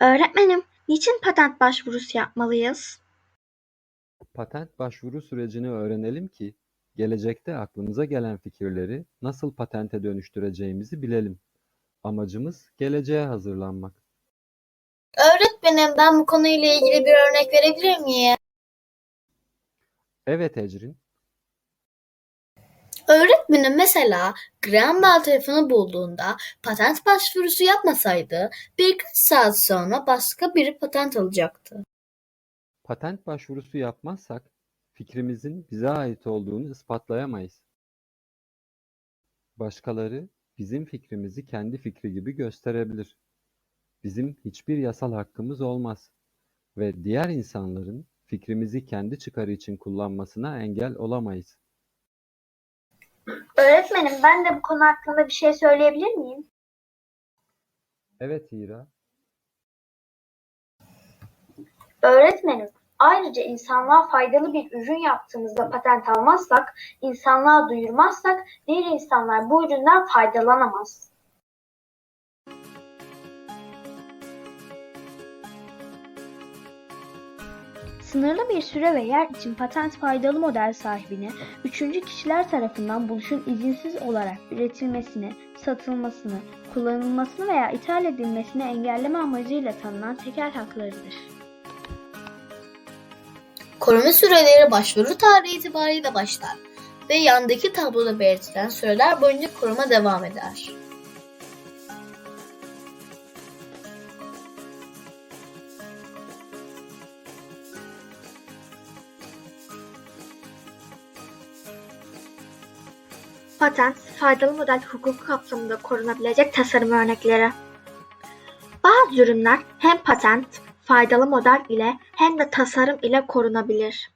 Öğretmenim, niçin patent başvurusu yapmalıyız? Patent başvuru sürecini öğrenelim ki gelecekte aklımıza gelen fikirleri nasıl patente dönüştüreceğimizi bilelim. Amacımız geleceğe hazırlanmak. Öğretmenim ben bu konuyla ilgili bir örnek verebilir miyim? Evet Ecrin, Öğretmenim mesela Graham Bell telefonu bulduğunda patent başvurusu yapmasaydı birkaç saat sonra başka biri patent alacaktı. patent başvurusu yapmazsak fikrimizin bize ait olduğunu ispatlayamayız. Başkaları bizim fikrimizi kendi fikri gibi gösterebilir. Bizim hiçbir yasal hakkımız olmaz ve diğer insanların fikrimizi kendi çıkarı için kullanmasına engel olamayız. Öğretmenim, ben de bu konu hakkında bir şey söyleyebilir miyim? Evet Hira, Öğretmenim, ayrıca insanlığa faydalı bir ürün yaptığımızda patent almazsak, insanlığa duyurmazsak diğer insanlar bu üründen faydalanamaz. Sınırlı bir süre ve yer için patent faydalı model sahibine üçüncü kişiler tarafından buluşun izinsiz olarak üretilmesini, satılmasını, kullanılmasını veya ithal edilmesini engelleme amacıyla tanınan tekel haklarıdır. Koruma süreleri başvuru tarihi itibariyle başlar ve yandaki tabloda belirtilen süreler boyunca koruma devam eder. Patent, faydalı model hukuku kapsamında korunabilecek tasarım örnekleri. Bazı ürünler hem patent, faydalı model ile hem de tasarım ile korunabilir.